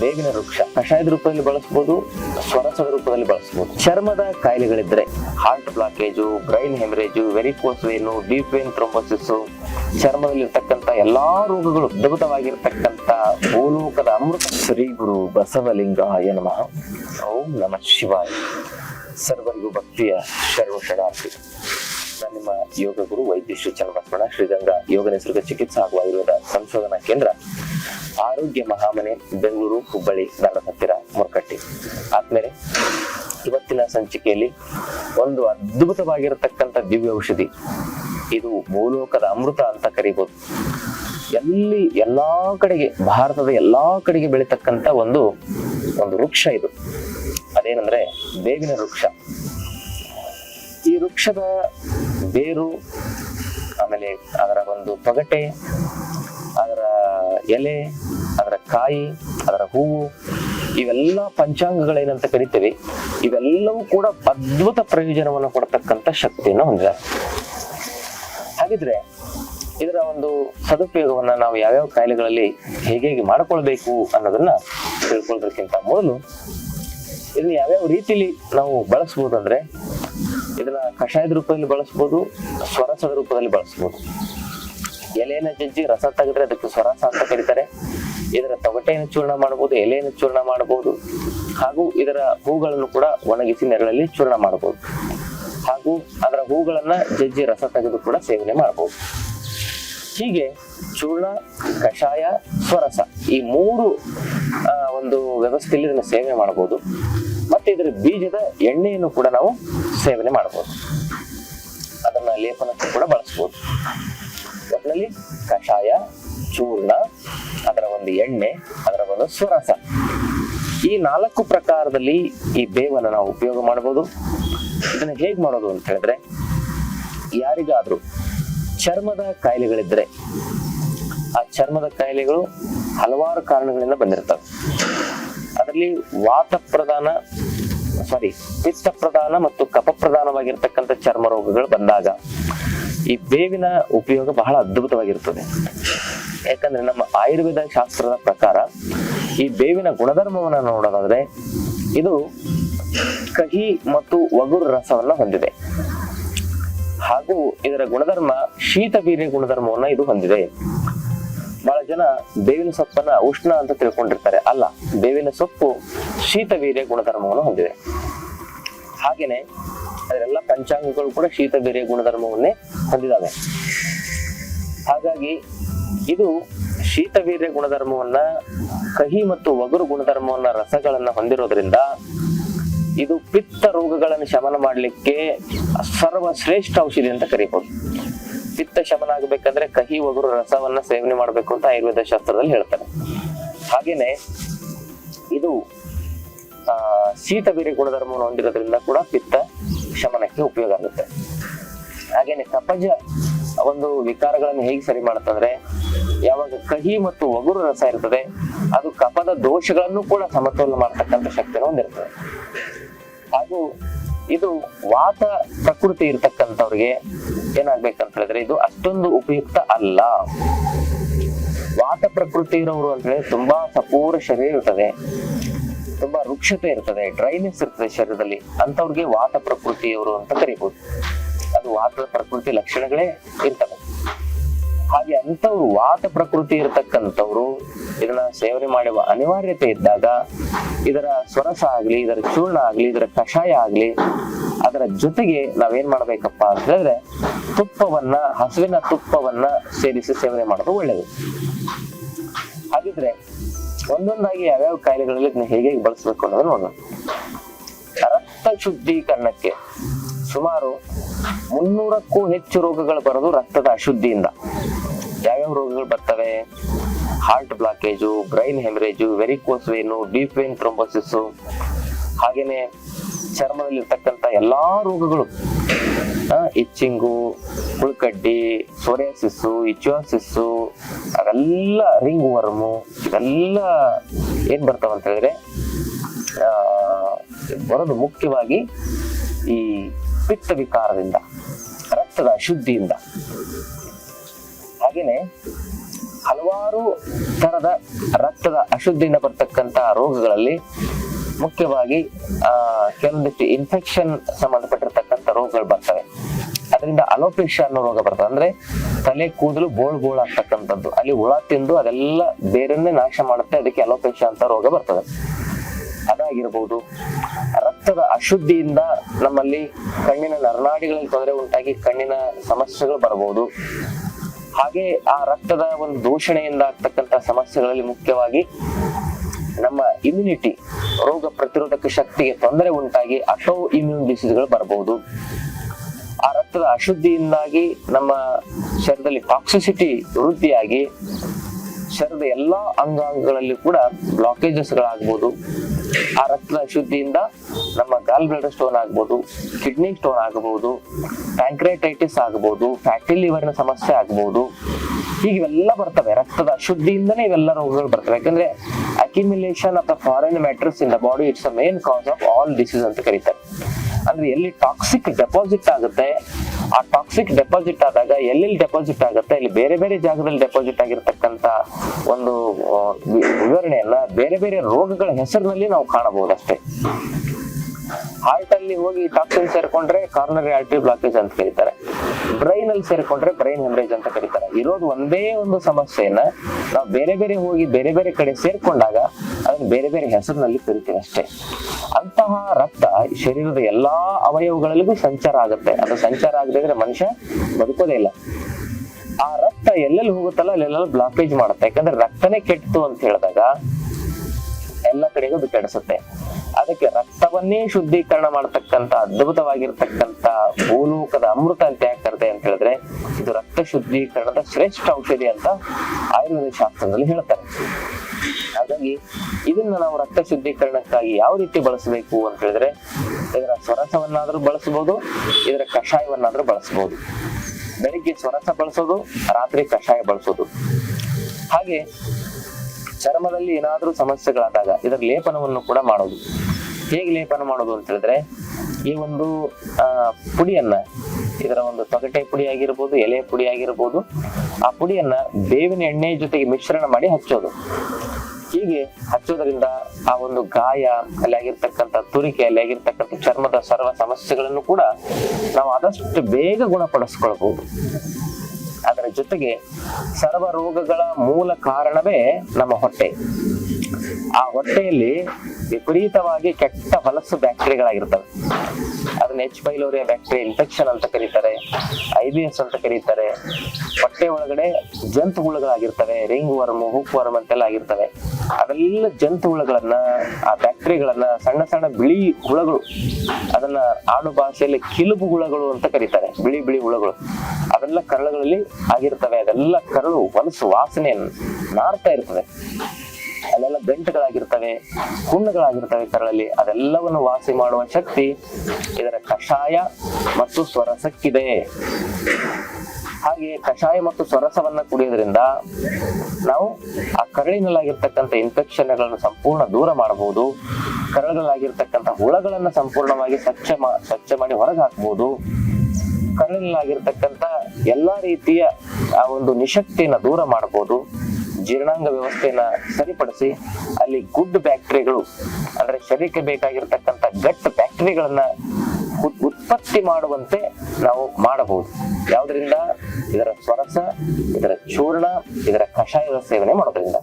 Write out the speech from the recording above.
ಬೇವಿನ ವೃಕ್ಷ. ಕಷಾಯದ ರೂಪದಲ್ಲಿ ಬಳಸಬಹುದು ಸ್ವರಸದ ರೂಪದಲ್ಲಿ ಬಳಸಬಹುದು ಚರ್ಮದ ಕಾಯಿಲೆಗಳಿದ್ರೆ heart blockage brain haemorrhage varicose vein deep vein thrombosis ಚರ್ಮದಲ್ಲಿರ್ತಕ್ಕಂಥ ಎಲ್ಲಾ ರೋಗಗಳು ಅದ್ಭುತವಾಗಿರ್ತಕ್ಕಂಥ ಭೂಲೋಕದ ಅಮೃತ. ಶ್ರೀ ಗುರು ಬಸವಲಿಂಗಾಯ ನಮಃ. ಓಂ ನಮಃ ಶಿವಾಯ. ಸರ್ವರಿಗೂ ಭಕ್ತಿಯ ಶರ್ವ ಶರಣಾರ್ಥಿ. ನಿಮ್ಮ ಯೋಗ ಗುರು ವೈದ್ಯ ಶ್ರೀ ಚನ್ನಬಸವಣ್ಣ ಶ್ರೀಗಂಗಾ ಯೋಗ ನಿಸರ್ಗ ಚಿಕಿತ್ಸಾ ಹಾಗೂ ಆಯುರ್ವೇದ ಸಂಶೋಧನಾ ಕೇಂದ್ರ. ಆರೋಗ್ಯ ಮಹಾಮನೆ, ಬೆಂಗಳೂರು, ಹುಬ್ಬಳ್ಳಿ ಧಾರವಾಡ ಹತ್ತಿರ, ಮುರ್ಕಟ್ಟಿ. ಆದ್ಮೇಲೆ ಇವತ್ತಿನ ಸಂಚಿಕೆಯಲ್ಲಿ ಒಂದು ಅದ್ಭುತವಾಗಿರತಕ್ಕಂಥ ದಿವ್ಯ ಔಷಧಿ. ಇದು ಭೂಲೋಕದ ಅಮೃತ ಅಂತ ಕರಿಬಹುದು ಎಲ್ಲಿ ಎಲ್ಲಾ ಕಡೆಗೆ, ಭಾರತದ ಎಲ್ಲಾ ಕಡೆಗೆ ಬೆಳೀತಕ್ಕಂಥ ಒಂದು ಒಂದು ವೃಕ್ಷ ಇದು. ಅದೇನಂದ್ರೆ ಬೇವಿನ ವೃಕ್ಷ. ಈ ವೃಕ್ಷದ ಬೇರು, ಆಮೇಲೆ ಅದರ ಒಂದು ತೊಗಟೆ ಎಲೆ, ಅದರ ಕಾಯಿ, ಅದರ ಹೂವು, ಇವೆಲ್ಲ ಪಂಚಾಂಗಗಳೇನಂತ ಕರಿತೇವೆ, ಇವೆಲ್ಲವೂ ಕೂಡ ಅದ್ಭುತ ಪ್ರಯೋಜನವನ್ನು ಕೊಡತಕ್ಕಂತ ಶಕ್ತಿಯನ್ನು ಹೊಂದಿದೆ. ಹಾಗಿದ್ರೆ ಇದರ ಒಂದು ಸದುಪಯೋಗವನ್ನ ನಾವು ಯಾವ್ಯಾವ ಕಾಯಿಲೆಗಳಲ್ಲಿ ಹೇಗೆ ಹೇಗೆ ಮಾಡಿಕೊಳ್ಬೇಕು ಅನ್ನೋದನ್ನ ತಿಳ್ಕೊಳ್ಳೋದಕ್ಕಿಂತ ಮೊದಲು ಇದನ್ನ ಯಾವ್ಯಾವ ರೀತಿಲಿ ನಾವು ಬಳಸ್ಬೋದು ಅಂದ್ರೆ ಇದನ್ನ ಕಷಾಯದ ರೂಪದಲ್ಲಿ ಬಳಸ್ಬೋದು, ಸ್ವರಸದ ರೂಪದಲ್ಲಿ ಬಳಸ್ಬೋದು. ಎಲೆನ ಜಜ್ಜಿ ರಸ ತೆಗೆದ್ರೆ ಅದಕ್ಕೆ ಸ್ವರಸ ಅಂತ ಕರೀತಾರೆ. ಇದರ ತೊಗಟೆಯನ್ನು ಚೂರ್ಣ ಮಾಡಬಹುದು, ಎಲೆಯನ್ನು ಚೂರ್ಣ ಮಾಡಬಹುದು, ಹಾಗೂ ಇದರ ಹೂಗಳನ್ನು ಕೂಡ ಒಣಗಿಸಿ ನೆರಳಲ್ಲಿ ಚೂರ್ಣ ಮಾಡಬಹುದು. ಹಾಗೂ ಅದರ ಹೂಗಳನ್ನ ಜಜ್ಜಿ ರಸ ತೆಗೆದು ಕೂಡ ಸೇವನೆ ಮಾಡಬಹುದು. ಹೀಗೆ ಚೂರ್ಣ, ಕಷಾಯ, ಸ್ವರಸ ಈ ಮೂರು ಒಂದು ವ್ಯವಸ್ಥೆಯಲ್ಲಿ ಇದನ್ನು ಸೇವನೆ ಮಾಡಬಹುದು. ಮತ್ತೆ ಇದರ ಬೀಜದ ಎಣ್ಣೆಯನ್ನು ಕೂಡ ನಾವು ಸೇವನೆ ಮಾಡಬಹುದು. ಅದನ್ನ ಲೇಪನಕ್ಕೂ ಕೂಡ ಬಳಸಬಹುದು. ಒಟ್ಟಿನಲ್ಲಿ ಕಷಾಯ, ಚೂರ್ಣ, ಅದರ ಒಂದು ಎಣ್ಣೆ, ಅದರ ಒಂದು ಸ್ವರಸ ಈ ನಾಲ್ಕು ಪ್ರಕಾರದಲ್ಲಿ ಈ ಬೇವನ್ನು ನಾವು ಉಪಯೋಗ ಮಾಡಬಹುದು. ಇದನ್ನ ಹೇಗ್ ಮಾಡೋದು ಅಂತ ಹೇಳಿದ್ರೆ, ಯಾರಿಗಾದ್ರೂ ಚರ್ಮದ ಕಾಯಿಲೆಗಳಿದ್ರೆ ಆ ಚರ್ಮದ ಕಾಯಿಲೆಗಳು ಹಲವಾರು ಕಾರಣಗಳಿಂದ ಬಂದಿರ್ತವೆ ಅದರಲ್ಲಿ ವಾತ ಪ್ರಧಾನ ಸಾರಿ ಪಿತ್ತ ಪ್ರಧಾನ ಮತ್ತು ಕಪ ಪ್ರಧಾನವಾಗಿರ್ತಕ್ಕಂಥ ಚರ್ಮ ರೋಗಗಳು ಬಂದಾಗ ಈ ಬೇವಿನ ಉಪಯೋಗ ಬಹಳ ಅದ್ಭುತವಾಗಿರುತ್ತದೆ. ಯಾಕಂದ್ರೆ ನಮ್ಮ ಆಯುರ್ವೇದ ಶಾಸ್ತ್ರದ ಪ್ರಕಾರ ಈ ಬೇವಿನ ಗುಣಧರ್ಮವನ್ನು ನೋಡೋದಾದ್ರೆ ಇದು ಕಹಿ ಮತ್ತು ಒಗುರು ರಸವನ್ನ ಹೊಂದಿದೆ. ಹಾಗೂ ಇದರ ಗುಣಧರ್ಮ ಶೀತ ಬೀರಿನ ಗುಣಧರ್ಮವನ್ನ ಇದು ಹೊಂದಿದೆ. ಬಹಳ ಜನ ಬೇವಿನ ಸೊಪ್ಪನ್ನ ಉಷ್ಣ ಅಂತ ತಿಳ್ಕೊಂಡಿರ್ತಾರೆ. ಅಲ್ಲ, ಬೇವಿನ ಸೊಪ್ಪು ಶೀತ ವೀರ್ಯ ಗುಣಧರ್ಮವನ್ನು ಹೊಂದಿದೆ. ಹಾಗೇನೆ ಅದರೆಲ್ಲ ಪಂಚಾಂಗಗಳು ಕೂಡ ಶೀತ ಬೇರೆ ಗುಣಧರ್ಮವನ್ನೇ ಹೊಂದಿದ್ದಾವೆ ಹಾಗಾಗಿ ಇದು ಶೀತ ವೀರ್ಯ ಗುಣಧರ್ಮವನ್ನ, ಕಹಿ ಮತ್ತು ಒಗರು ಗುಣಧರ್ಮವನ್ನ ರಸಗಳನ್ನ ಹೊಂದಿರೋದ್ರಿಂದ ಇದು ಪಿತ್ತ ರೋಗಗಳನ್ನು ಶಮನ ಮಾಡಲಿಕ್ಕೆ ಸರ್ವಶ್ರೇಷ್ಠ ಔಷಧಿ ಅಂತ ಕರೀಬಹುದು ಪಿತ್ತ ಶಮನ ಆಗಬೇಕಂದ್ರೆ ಕಹಿ, ಒಗರು, ರಸವನ್ನ ಸೇವನೆ ಮಾಡಬೇಕು ಅಂತ ಆಯುರ್ವೇದ ಶಾಸ್ತ್ರದಲ್ಲಿ ಹೇಳ್ತಾರೆ. ಹಾಗೇನೆ ಇದು, ಆ, ಶೀತ ಬೇರೆ ಗುಣಧರ್ಮವನ್ನು ಹೊಂದಿರೋದ್ರಿಂದ ಕೂಡ ಪಿತ್ತ ಶಮನಕ್ಕೆ ಉಪಯೋಗ ಆಗುತ್ತೆ. ಹಾಗೇನೆ ಕಪಜ ಒಂದು ವಿಕಾರಗಳನ್ನು ಹೇಗೆ ಸರಿ ಮಾಡುತ್ತಂದ್ರೆ, ಯಾವಾಗ ಕಹಿ ಮತ್ತು ಒಗುರು ರಸ ಇರ್ತದೆ, ಅದು ಕಪದ ದೋಷಗಳನ್ನು ಕೂಡ ಸಮತೋಲನ ಮಾಡತಕ್ಕಂಥ ಶಕ್ತಿಯನ್ನು ಹೊಂದಿರ್ತದೆ. ಹಾಗೂ ಇದು ವಾತ ಪ್ರಕೃತಿ ಇರ್ತಕ್ಕಂಥವ್ರಿಗೆ ಏನಾಗ್ಬೇಕಂತ ಹೇಳಿದ್ರೆ, ಇದು ಅಷ್ಟೊಂದು ಉಪಯುಕ್ತ ಅಲ್ಲ. ವಾತ ಪ್ರಕೃತಿ ಇರೋರು ಅಂತ ತುಂಬಾ ಸಪೂರ ಶರೀರ ಇರ್ತದೆ. ತುಂಬಾ ವೃಕ್ಷತೆ ಇರ್ತದೆ ಡ್ರೈನೆಸ್ ಇರ್ತದೆ ಶರೀರದಲ್ಲಿ. ಅಂತವ್ರಿಗೆ ವಾತ ಪ್ರಕೃತಿಯವರು ಅಂತ ಕರಿಬಹುದು ಅದು ವಾತದ ಪ್ರಕೃತಿ ಲಕ್ಷಣಗಳೇ ಇರ್ತವೆ. ಹಾಗೆ ಅಂತವ್ರು ವಾತ ಪ್ರಕೃತಿ ಇರತಕ್ಕಂಥವ್ರು ಇದನ್ನ ಸೇವನೆ ಮಾಡುವ ಅನಿವಾರ್ಯತೆ ಇದ್ದಾಗ ಇದರ ಸ್ವರಸ ಆಗ್ಲಿ, ಇದರ ಚೂರ್ಣ ಆಗ್ಲಿ, ಇದರ ಕಷಾಯ ಆಗ್ಲಿ, ಅದರ ಜೊತೆಗೆ ನಾವೇನ್ ಮಾಡ್ಬೇಕಪ್ಪ ಅಂತ ಹೇಳಿದ್ರೆ ತುಪ್ಪವನ್ನ, ಹಸುವಿನ ತುಪ್ಪವನ್ನ ಸೇರಿಸಿ ಸೇವನೆ ಮಾಡೋದು ಒಳ್ಳೇದು. ಹಾಗಿದ್ರೆ ಒಂದೊಂದಾಗಿ ಯಾವ್ಯಾವ ಕಾಯಿಲೆಗಳಲ್ಲಿ ಇದನ್ನ ಹೇಗೆ ಬಳಸಬೇಕು ಅನ್ನೋದನ್ನ ನೋಡೋಣ. ರಕ್ತ ಶುದ್ಧೀಕರಣಕ್ಕೆ ಸುಮಾರು ಮುನ್ನೂರಕ್ಕೂ ಹೆಚ್ಚು ರೋಗಗಳು ಬರೋದು ರಕ್ತದ ಅಶುದ್ಧಿಯಿಂದ. ಯಾವ್ಯಾವ ರೋಗಗಳು ಬರ್ತವೆ? Heart blockage brain haemorrhage varicose vein deep vein thrombosis ಹಾಗೇನೆ ಚರ್ಮದಲ್ಲಿರ್ತಕ್ಕಂಥ ಎಲ್ಲಾ ರೋಗಗಳು. ಇಚ್ಚಿಂಗು ಹುಳ್ಕಡ್ಡಿ ಸೊರಿಯಾಸಿಸ್ಸು ಇಚ್ಯುವಾಸಿಸ್ಸು ಅವೆಲ್ಲ ರಿಂಗ್ ವರ್ಮು ಇವೆಲ್ಲ ಏನ್ ಬರ್ತಾವ ಅಂತ ಹೇಳಿದ್ರೆ ಬರೋದು ಮುಖ್ಯವಾಗಿ ಈ ಪಿತ್ತ ವಿಕಾರದಿಂದ, ರಕ್ತದ ಅಶುದ್ಧಿಯಿಂದ. ಹಾಗೇನೆ ಹಲವಾರು ತರದ ರಕ್ತದ ಅಶುದ್ಧಿಯಿಂದ ಬರ್ತಕ್ಕಂತ ರೋಗಗಳಲ್ಲಿ ಮುಖ್ಯವಾಗಿ, ಆ, ಕೆಲವೊಂದಿಷ್ಟು ಇನ್ಫೆಕ್ಷನ್ ಸಂಬಂಧಪಟ್ಟಿರ್ತಕ್ಕಂಥ ರೋಗಗಳು ಬರ್ತವೆ ಅದರಿಂದ ಅಲೋಪೇಶ ಅನ್ನೋ ರೋಗ ಬರ್ತದೆ. ಅಂದ್ರೆ ತಲೆ, ಕೂದಲು ಬೋಳ್ ಬೋಳ್ ಆಗ್ತಕ್ಕಂಥದ್ದು. ಅಲ್ಲಿ ಹುಳ ತಿಂದು ಅದೆಲ್ಲ ಬೇರನ್ನೇ ನಾಶ ಮಾಡುತ್ತೆ, ಅದಕ್ಕೆ ಅಲೋಪೇಶ ಅಂತ ರೋಗ ಬರ್ತದೆ. ಅದಾಗಿರ್ಬೋದು. ರಕ್ತದ ಅಶುದ್ಧಿಯಿಂದ ನಮ್ಮಲ್ಲಿ ಕಣ್ಣಿನ ನರನಾಡಿಗಳಲ್ಲಿ ತೊಂದರೆ ಉಂಟಾಗಿ ಕಣ್ಣಿನ ಸಮಸ್ಯೆಗಳು ಬರಬಹುದು ಹಾಗೆ ಆ ರಕ್ತದ ಒಂದು ದೂಷಣೆಯಿಂದ ಆಗ್ತಕ್ಕಂಥ ಸಮಸ್ಯೆಗಳಲ್ಲಿ ಮುಖ್ಯವಾಗಿ ನಮ್ಮ ಇಮ್ಯುನಿಟಿ ರೋಗ ಪ್ರತಿರೋಧಕ ಶಕ್ತಿಗೆ ತೊಂದರೆ ಉಂಟಾಗಿ ಅಟೋ ಇಮ್ಯೂನ್ ಡಿಸೀಸ್ಗಳು ಬರಬಹುದು ರಕ್ತದ ಅಶುದ್ಧಿಯಿಂದಾಗಿ ನಮ್ಮ ಶರೀರದಲ್ಲಿ ಟಾಕ್ಸಿಸಿಟಿ ವೃದ್ಧಿಯಾಗಿ ಶರೀರದ ಎಲ್ಲಾ ಅಂಗಾಂಗಗಳಲ್ಲಿ ಕೂಡ ಬ್ಲಾಕೇಜಸ್ ಗಳಾಗ್ಬೋದು ಆ ರಕ್ತದ ಅಶುದ್ಧಿಯಿಂದ ನಮ್ಮ ಗಾಲ್ ಬ್ಲಡರ್ ಸ್ಟೋನ್ ಆಗ್ಬೋದು ಕಿಡ್ನಿ ಸ್ಟೋನ್ ಆಗಬಹುದು ಪ್ಯಾಂಕ್ರೈಟೈಟಿಸ್ ಆಗಬಹುದು ಫ್ಯಾಟಿ ಲಿವರ್ನ ಸಮಸ್ಯೆ ಆಗಬಹುದು ಹೀಗೆ ಇವೆಲ್ಲ ಬರ್ತವೆ. ರಕ್ತದ ಅಶುದ್ಧಿಯಿಂದನೇ ಇವೆಲ್ಲ ರೋಗಗಳು ಬರ್ತವೆ. ಯಾಕಂದ್ರೆ accumulation of the foreign matters in the body it's a main cause of all disease ಅಂತ ಕರೀತಾರೆ. ಅಂದ್ರೆ ಎಲ್ಲಿ ಟಾಕ್ಸಿಕ್ ಡೆಪಾಸಿಟ್ ಆಗುತ್ತೆ, ಆ ಟಾಕ್ಸಿಕ್ ಡೆಪಾಸಿಟ್ ಆದಾಗ ಎಲ್ಲೆಲ್ಲಿ ಡೆಪಾಸಿಟ್ ಆಗುತ್ತೆ, ಇಲ್ಲಿ ಬೇರೆ ಬೇರೆ ಜಾಗದಲ್ಲಿ ಡೆಪಾಸಿಟ್ ಆಗಿರ್ತಕ್ಕಂತ ಒಂದು ವಿವರಣೆಯನ್ನ ಬೇರೆ ಬೇರೆ ರೋಗಗಳ ಹೆಸರಿನಲ್ಲಿ ನಾವು ಕಾಣಬಹುದು ಅಷ್ಟೇ ಹಾರ್ಟ್ ಅಲ್ಲಿ ಹೋಗಿ ಟಾಕ್ಸಿನ್ ಸೇರ್ಕೊಂಡ್ರೆ ಕಾರ್ನರಿ ಆರ್ಟರಿ ಬ್ಲಾಕೇಜ್ ಅಂತ ಕರೀತಾರೆ. ಬ್ರೈನ್ ಅಲ್ಲಿ ಸೇರ್ಕೊಂಡ್ರೆ ಬ್ರೈನ್ ಹೆಮರೇಜ್ ಅಂತ ಕರೀತಾರೆ. ಇರೋದು ಒಂದೇ ಒಂದು ಸಮಸ್ಯೆಯನ್ನ ನಾವು ಬೇರೆ ಬೇರೆ ಹೋಗಿ ಬೇರೆ ಬೇರೆ ಕಡೆ ಸೇರ್ಕೊಂಡಾಗ ಅದನ್ನ ಬೇರೆ ಬೇರೆ ಹೆಸರಿನಲ್ಲಿ ಕರಿತೀವಿ ಅಷ್ಟೇ. ಅಂತಹ ರಕ್ತ ಶರೀರದ ಎಲ್ಲಾ ಅವಯವಗಳಲ್ಲಿಗೂ ಸಂಚಾರ ಆಗುತ್ತೆ. ಅದು ಸಂಚಾರ ಆಗದೆ ಇದ್ರೆ ಮನುಷ್ಯ ಬದುಕೋದೇ ಇಲ್ಲ. ಆ ರಕ್ತ ಎಲ್ಲೆಲ್ಲಿ ಹೋಗುತ್ತಲ್ಲ ಅಲ್ಲೆಲ್ಲ ಬ್ಲಾಕೇಜ್ ಮಾಡುತ್ತೆ. ಯಾಕಂದ್ರೆ ರಕ್ತನೇ ಕೆಟ್ಟು ಅಂತ ಹೇಳಿದಾಗ ಎಲ್ಲ ಕಡೆಗೂ ಅದು ಕೆಡಿಸುತ್ತೆ ಅದಕ್ಕೆ ರಕ್ತವನ್ನೇ ಶುದ್ಧೀಕರಣ ಮಾಡತಕ್ಕಂತ ಅದ್ಭುತವಾಗಿರ್ತಕ್ಕಂತ ಭೂಲೋಕದ ಅಮೃತ ಅಂತ ಯಾಕೆ ಕರೆದೆ ಅಂತ ಹೇಳಿದ್ರೆ, ಇದು ರಕ್ತ ಶುದ್ಧೀಕರಣದ ಶ್ರೇಷ್ಠ ಔಷಧಿ ಅಂತ ಆಯುರ್ವೇದ ಶಾಸ್ತ್ರದಲ್ಲಿ ಹೇಳ್ತಾರೆ. ಹಾಗಾಗಿ ಇದನ್ನ ನಾವು ರಕ್ತ ಶುದ್ಧೀಕರಣಕ್ಕಾಗಿ ಯಾವ ರೀತಿ ಬಳಸಬೇಕು ಅಂತ ಹೇಳಿದ್ರೆ, ಇದರ ಸ್ವರಸವನ್ನಾದ್ರೂ ಬಳಸಬಹುದು, ಇದರ ಕಷಾಯವನ್ನಾದ್ರೂ ಬಳಸಬಹುದು. ಬೆಳಿಗ್ಗೆ ಸ್ವರಸ ಬಳಸೋದು, ರಾತ್ರಿ ಕಷಾಯ ಬಳಸೋದು. ಹಾಗೆ ಚರ್ಮದಲ್ಲಿ ಏನಾದರೂ ಸಮಸ್ಯೆಗಳಾದಾಗ ಇದರ ಲೇಪನವನ್ನು ಕೂಡ ಮಾಡೋದು. ಹೇಗೆ ಲೇಪನ ಮಾಡೋದು ಅಂತ ಹೇಳಿದ್ರೆ, ಈ ಒಂದು ಪುಡಿಯನ್ನ, ಇದರ ಒಂದು ತೊಗಟೆ ಪುಡಿ ಆಗಿರ್ಬೋದು, ಎಲೆ ಪುಡಿ ಆಗಿರ್ಬೋದು, ಆ ಪುಡಿಯನ್ನ ಬೇವಿನ ಎಣ್ಣೆ ಜೊತೆಗೆ ಮಿಶ್ರಣ ಮಾಡಿ ಹಚ್ಚೋದು. ಹೀಗೆ ಹಚ್ಚೋದ್ರಿಂದ ಆ ಒಂದು ಗಾಯ, ಅಲ್ಲಿ ಆಗಿರ್ತಕ್ಕಂಥ ತುರಿಕೆ, ಅಲ್ಲಿ ಆಗಿರ್ತಕ್ಕಂಥ ಚರ್ಮದ ಸರ್ವ ಸಮಸ್ಯೆಗಳನ್ನು ಕೂಡ ನಾವು ಆದಷ್ಟು ಬೇಗ ಗುಣಪಡಿಸ್ಕೊಳ್ಬಹುದು. ಅದರ ಜೊತೆಗೆ ಸರ್ವ ರೋಗಗಳ ಮೂಲ ಕಾರಣವೇ ನಮ್ಮ ಹೊಟ್ಟೆ. ಆ ಹೊಟ್ಟೆಯಲ್ಲಿ ವಿಪರೀತವಾಗಿ ಕೆಟ್ಟ ಹೊಲಸು ಬ್ಯಾಕ್ಟೀರಿಯಾಗಳಾಗಿರ್ತವೆ. ಅದನ್ನ ಎಚ್ ಪೈಲೋರಿಯಾ ಬ್ಯಾಕ್ಟೀರಿಯಾ ಇನ್ಫೆಕ್ಷನ್ ಅಂತ ಕರೀತಾರೆ ಐ ಬಿ ಎಸ್ ಅಂತ ಕರೀತಾರೆ. ಹೊಟ್ಟೆ ಒಳಗಡೆ ಜಂತು ಹುಳುಗಳಾಗಿರ್ತವೆ, ರಿಂಗ್ ವರ್ಮ್, ಹುಕ್ ವರ್ಮ್ ಅಂತೆಲ್ಲ ಆಗಿರ್ತವೆ. ಅವೆಲ್ಲ ಜಂತು ಹುಳುಗಳನ್ನ, ಆ ಬ್ಯಾಕ್ಟೀರಿಯಾಗಳನ್ನ ಸಣ್ಣ ಸಣ್ಣ ಬಿಳಿ ಹುಳಗಳು, ಅದನ್ನ ಆಡು ಭಾಷೆಯಲ್ಲಿ ಕಿಲುಬು ಹುಳಗಳು ಅಂತ ಕರೀತಾರೆ. ಬಿಳಿ ಬಿಳಿ ಹುಳಗಳು. ಅವೆಲ್ಲ ಕರಳುಗಳಲ್ಲಿ ಆಗಿರ್ತವೆ. ಅದೆಲ್ಲ ಕರಳು, ಹೊಲಸು ವಾಸನೆಯನ್ನು ನಾರ್ತಾ ಇರ್ತದೆ. ಅಲ್ಲೆಲ್ಲ ಗಂಟುಗಳಾಗಿರ್ತವೆ ಹುಣ್ಣುಗಳಾಗಿರ್ತವೆ ಕರಳಲ್ಲಿ. ಅದೆಲ್ಲವನ್ನು ವಾಸಿ ಮಾಡುವ ಶಕ್ತಿ ಇದರ ಕಷಾಯ ಮತ್ತು ಸ್ವರಸಕ್ಕಿದೆ. ಹಾಗೆ ಕಷಾಯ ಮತ್ತು ಸ್ವರಸವನ್ನ ಕುಡಿಯೋದ್ರಿಂದ ನಾವು ಆ ಕರಳಿನಲ್ಲಾಗಿರ್ತಕ್ಕಂಥ ಇನ್ಫೆಕ್ಷನ್ಗಳನ್ನು ಸಂಪೂರ್ಣ ದೂರ ಮಾಡಬಹುದು. ಕರಳಲ್ಲಾಗಿರ್ತಕ್ಕಂಥ ಹುಳಗಳನ್ನ ಸಂಪೂರ್ಣವಾಗಿ ಸ್ವಚ್ಛ ಮಾ, ಸ್ವಚ್ಛ ಮಾಡಿ ಹೊರಗೆ ಹಾಕ್ಬಹುದು ಕರಳಿನಲ್ಲಾಗಿರ್ತಕ್ಕಂಥ ಎಲ್ಲಾ ರೀತಿಯ ಆ ಒಂದು ನಿಶಕ್ತಿಯನ್ನ ದೂರ ಮಾಡಬಹುದು. ಜೀರ್ಣಾಂಗ ವ್ಯವಸ್ಥೆಯನ್ನ ಸರಿಪಡಿಸಿ ಅಲ್ಲಿ ಗುಡ್ ಬ್ಯಾಕ್ಟೀರಿಯಾಗಳು, ಅಂದ್ರೆ ಶರೀರಕ್ಕೆ ಬೇಕಾಗಿರ್ತಕ್ಕಂಥ ಗಟ್ ಬ್ಯಾಕ್ಟೀರಿಯಾಗಳನ್ನ ಉತ್ಪತ್ತಿ ಮಾಡುವಂತೆ ನಾವು ಮಾಡಬಹುದು. ಯಾವುದರಿಂದ? ಇದರ ಸ್ವರಸ, ಇದರ ಚೂರ್ಣ, ಇದರ ಕಷಾಯದ ಸೇವನೆ ಮಾಡೋದ್ರಿಂದ.